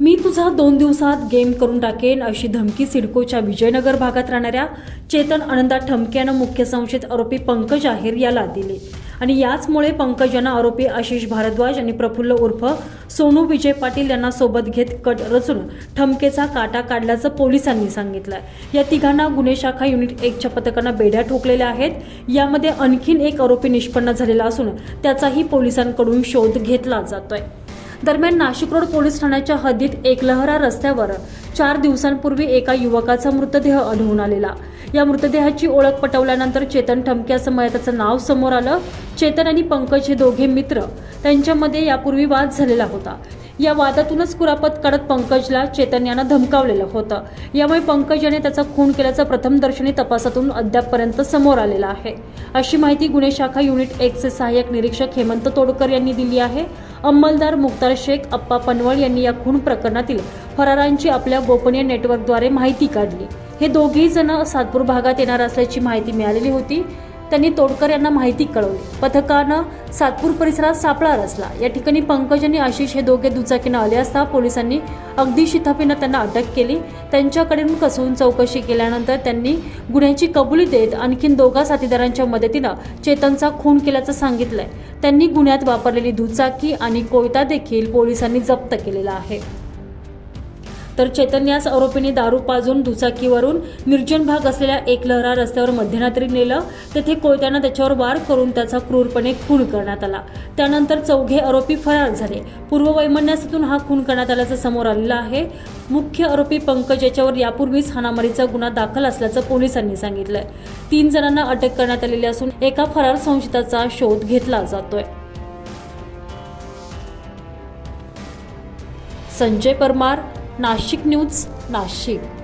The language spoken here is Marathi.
मी तुझा दोन दिवसात गेम करून टाकेन अशी धमकी सिडकोच्या विजयनगर भागात राहणाऱ्या चेतन अनंदा ठमके यानं मुख्य संशयित आरोपी पंकज आहेर याला दिले. आणि याचमुळे पंकज यांना आरोपी आशिष भारद्वाज आणि प्रफुल्ल उर्फ सोनू विजय पाटील यांना सोबत घेत कट रचून ठमकेचा काटा काढल्याचं पोलिसांनी सांगितलं या तिघांना गुन्हे शाखा युनिट एकच्या पथकानं बेड्या ठोकलेल्या आहेत. यामध्ये आणखीन एक आरोपी निष्पन्न झालेला असून त्याचाही पोलिसांकडून शोध घेतला जातोय. दरम्यान नाशिक रोड पोलीस ठाण्याच्या हद्दीत एकलहरा रस्त्यावर चार दिवसांपूर्वी एका युवकाचा मृतदेह आढळून आलेला. या मृतदेहाची ओळख पटवल्यानंतर चेतन ठमके असं मयताचं नाव समोर आलं. चेतन आणि पंकज हे दोघे मित्र. त्यांच्यामध्ये यापूर्वी वाद झालेला होता. या वादातूनच कुरापत काढत पंकजला चैतन्यानं धमकावलेलं होतं. यामुळे पंकज याने त्याचा खून केल्याचं प्रथमदर्शनी तपासातून अद्यापपर्यंत समोर आलेलं आहे. अशी माहिती गुन्हे शाखा युनिट एकचे सहाय्यक निरीक्षक हेमंत तोडकर यांनी दिली आहे. अंमलदार मुख्तार शेख अप्पा पनवळ यांनी या खून प्रकरणातील फरारांची आपल्या गोपनीय नेटवर्कद्वारे माहिती काढली. हे दोघेही जण सातपूर भागात येणार असल्याची माहिती मिळालेली होती. त्यांनी तोडकर यांना माहिती कळवली. पथकानं सातपूर परिसरात सापळा रचला. या ठिकाणी पंकज आणि आशिष हे दोघे दुचाकीनं आले असता पोलिसांनी अगदी शिथापीनं त्यांना अटक केली. त्यांच्याकडून कसून चौकशी केल्यानंतर त्यांनी गुन्ह्याची कबुली देत आणखीन दोघा साथीदारांच्या मदतीनं चेतनचा खून केल्याचं सांगितलंय. त्यांनी गुन्ह्यात वापरलेली दुचाकी आणि कोयता देखील पोलिसांनी जप्त केलेला आहे. तर चैतन्यास आरोपीने दारू पाजून दुचाकीवरून निर्जन भाग असलेल्या एकलहरा रस्त्यावर मध्यरात्री नेलं. तेथे कोयत्यानं त्याच्यावर वार करून त्याचा क्रूरपणे खून करण्यात आला. त्यानंतर चौघे आरोपी फरार झाले. पूर्ववैमनस्यातून हा खून करण्यात आल्याचं समोर आलेलं आहे. मुख्य आरोपी पंकज याच्यावर यापूर्वीच हाणामारीचा गुन्हा दाखल असल्याचं पोलिसांनी सांगितलंय. तीन जणांना अटक करण्यात आलेली असून एका फरार संशयिताचा शोध घेतला जातोय. संजय परमार नाशिक न्यूज नाशिक.